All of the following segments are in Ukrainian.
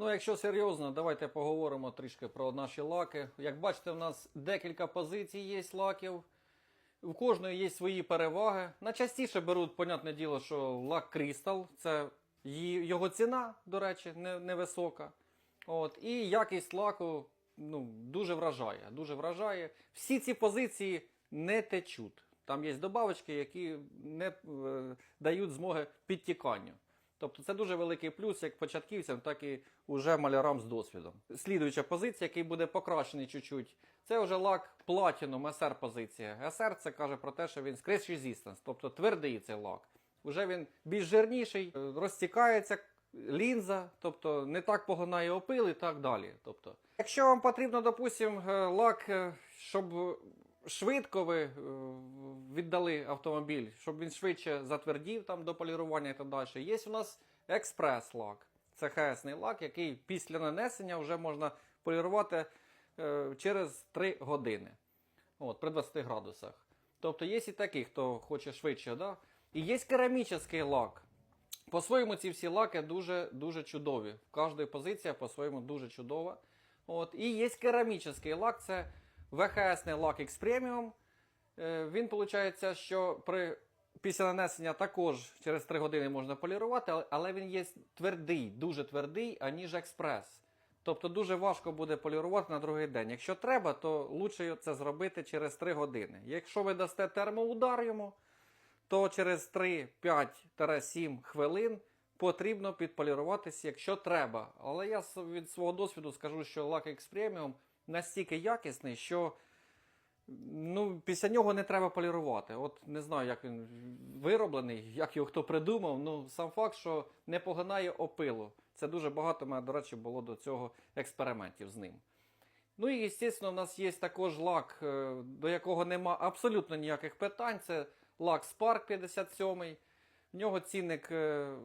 Ну, якщо серйозно, давайте поговоримо трішки про наші лаки. Як бачите, в нас декілька позицій є лаків. У кожної є свої переваги. Найчастіше беруть, понятне діло, що лак Crystal, це його ціна, до речі, невисока. От, і якість лаку ну, дуже вражає. Дуже вражає. Всі ці позиції не течуть. Там є добавочки, які не е, дають змоги підтіканню. Тобто це дуже великий плюс як початківцям, так і уже малярам з досвідом. Слідуюча позиція, який буде покращений чуть-чуть, це вже лак Platinum SR позиція. SR це каже про те, що він Scratch Resistance, тобто твердий цей лак. Уже він більш жирніший, е, розтікається лінза, тобто не так поглинає опил і так далі. Тобто, якщо вам потрібно, допустим, е, лак, е, щоб швидко ви е, віддали автомобіль, щоб він швидше затвердів там до полірування і так далі. Є у нас експрес-лак. Це ХСний лак, який після нанесення вже можна полірувати е, через 3 години. От, при 20 градусах. Тобто є і такі, хто хоче швидше, да? І є керамічний лак. По-своєму ці всі лаки дуже, дуже чудові. Кожна позиція по-своєму дуже чудова. От. І є керамічний лак, це ВХСний лак X Premium. Е, Він виходить, що при, після нанесення також через 3 години можна полірувати, але- він є твердий, дуже твердий, аніж експрес. Тобто дуже важко буде полірувати на другий день. Якщо треба, то лучше це зробити через 3 години. Якщо ви дасте термоудар йому, то через 3-5-7 хвилин потрібно підполіруватися, якщо треба. Але я від свого досвіду скажу, що лак X Premium настільки якісний, що ну, після нього не треба полірувати. От не знаю, як він вироблений, як його хто придумав. Ну, сам факт, що не поглинає опилу. Це дуже багато, мене, до речі, було до цього експериментів з ним. Ну і, звісно, в нас є також лак, е, до якого нема абсолютно ніяких питань. Це лак Spark 57. В нього цінник, е,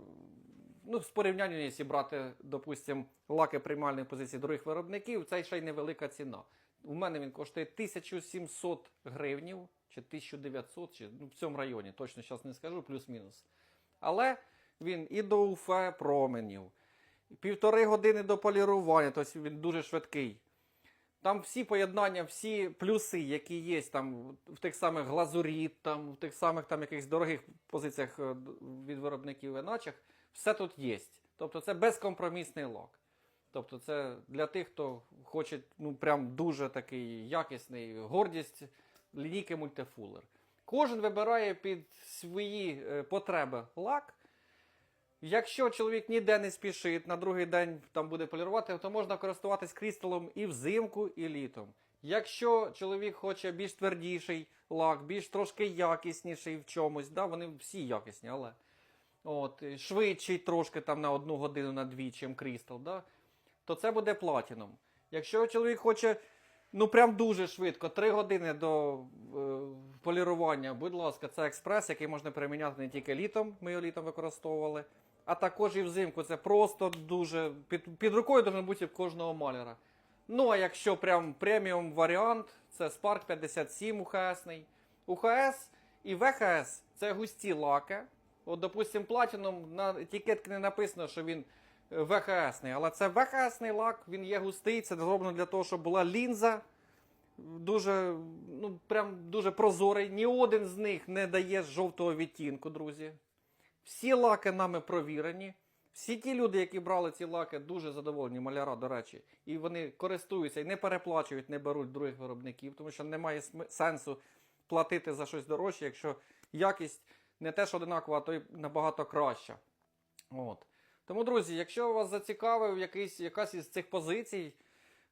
ну, з порівняння, якщо брати, допустимо, лаки приймальної позиції других виробників, це ще й невелика ціна. У мене він коштує 1700 гривнів чи 1900, чи ну, в цьому районі, точно зараз не скажу, плюс-мінус. Але він і до УФ променів, півтори години до полірування, тобто він дуже швидкий. Там всі поєднання, всі плюси, які є там в тих самих глазуріт, там, в тих самих там якихось дорогих позиціях е, від виробників іначах, все тут є. Тобто це безкомпромісний лак. Тобто це для тих, хто хоче ну, прям дуже такий якісний гордість лінійки мультифулер. Кожен вибирає під свої е, потреби лак. Якщо чоловік ніде не спішить, на другий день там буде полірувати, то можна користуватись крісталом і взимку, і літом. Якщо чоловік хоче більш твердіший лак, більш трошки якісніший в чомусь, да, вони всі якісні, але от, швидший трошки там на одну годину, на дві, чим крістал, да, то це буде платіном. Якщо чоловік хоче ну прям дуже швидко, 3 години до е, полірування, будь ласка, це експрес, який можна приміняти не тільки літом, ми його літом використовували, а також і взимку. Це просто дуже під, під рукою може бути кожного маляра. Ну, а якщо прям преміум варіант, це Spark 57 УХСний. УХС і ВХС це густі лаки. От, допустим, Platinum на етикетці не написано, що він е, ВХСний, але це ВХСний лак, він є густий, це зроблено для того, щоб була лінза. Дуже, ну, прям дуже прозорий. Ні один з них не дає жовтого відтінку, друзі. Всі лаки нами провірені. Всі ті люди, які брали ці лаки, дуже задоволені, маляра, до речі, і вони користуються і не переплачують, не беруть других виробників, тому що немає сенсу платити за щось дорожче, якщо якість не те, що одинакова, а то й набагато краща. От. Тому, друзі, якщо вас зацікавив якийсь, якась із цих позицій,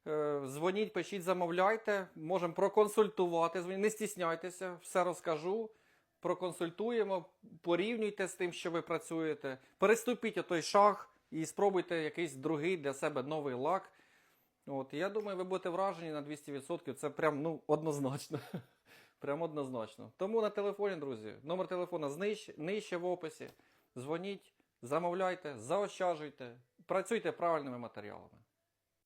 е, дзвоніть, пишіть, замовляйте, можемо проконсультувати. Не стісняйтеся, все розкажу. Проконсультуємо, порівнюйте з тим, що ви працюєте. Переступіть отой шаг і спробуйте якийсь другий для себе новий лак. От, я думаю, ви будете вражені на 200%. Це прям ну, однозначно. Прям однозначно. Тому на телефоні, друзі, номер телефона знищ- нижче в описі. Дзвоніть, замовляйте, заощаджуйте, працюйте правильними матеріалами.